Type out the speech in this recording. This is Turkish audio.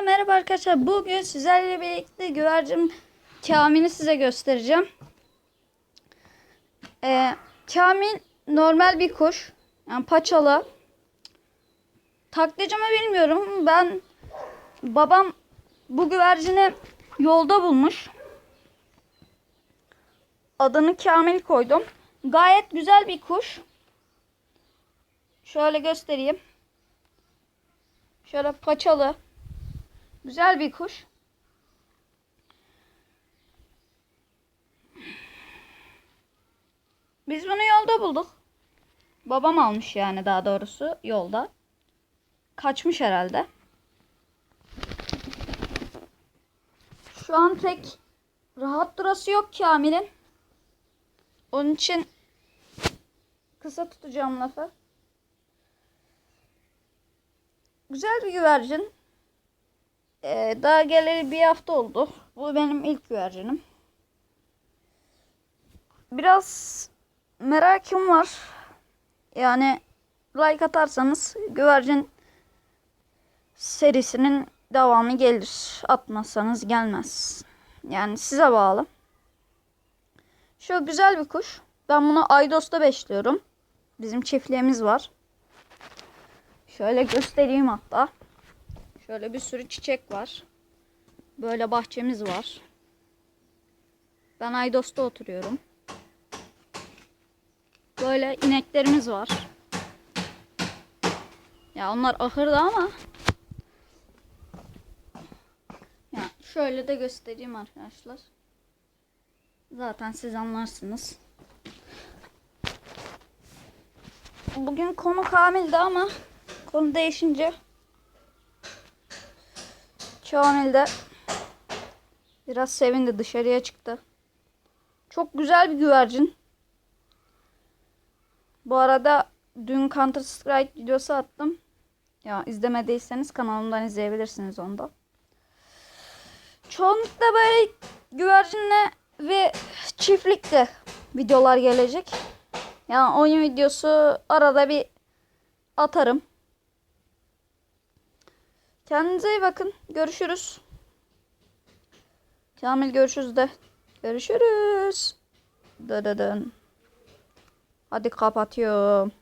Herkese merhaba arkadaşlar. Bugün sizlerle birlikte güvercin Kamil'i size göstereceğim. Ee, Kamil normal bir kuş. Yani paçalı. Taklacımı bilmiyorum. Ben babam bu güvercini yolda bulmuş. Adını Kamil koydum. Gayet güzel bir kuş. Şöyle göstereyim. Şöyle paçalı. Güzel bir kuş. Biz bunu yolda bulduk. Babam almış yani daha doğrusu yolda. Kaçmış herhalde. Şu an pek rahat durası yok Kamil'in. Onun için kısa tutacağım lafı. Güzel bir güvercin. Ee, daha geleli bir hafta oldu. Bu benim ilk güvercinim. Biraz merakım var. Yani like atarsanız güvercin serisinin devamı gelir. Atmazsanız gelmez. Yani size bağlı. Şu güzel bir kuş. Ben bunu Aydos'ta besliyorum. Bizim çiftliğimiz var. Şöyle göstereyim hatta. Şöyle bir sürü çiçek var. Böyle bahçemiz var. Ben Aydos'ta oturuyorum. Böyle ineklerimiz var. Ya onlar ahırda ama ya şöyle de göstereyim arkadaşlar. Zaten siz anlarsınız. Bugün konu Kamil'di ama konu değişince Kamil de biraz sevindi dışarıya çıktı. Çok güzel bir güvercin. Bu arada dün Counter Strike videosu attım. Ya izlemediyseniz kanalımdan izleyebilirsiniz onu da. Çoğunlukla böyle güvercinle ve çiftlikte videolar gelecek. Yani oyun videosu arada bir atarım. Kendinize iyi bakın. Görüşürüz. Kamil görüşürüz de. Görüşürüz. Dıdıdın. Hadi kapatıyorum.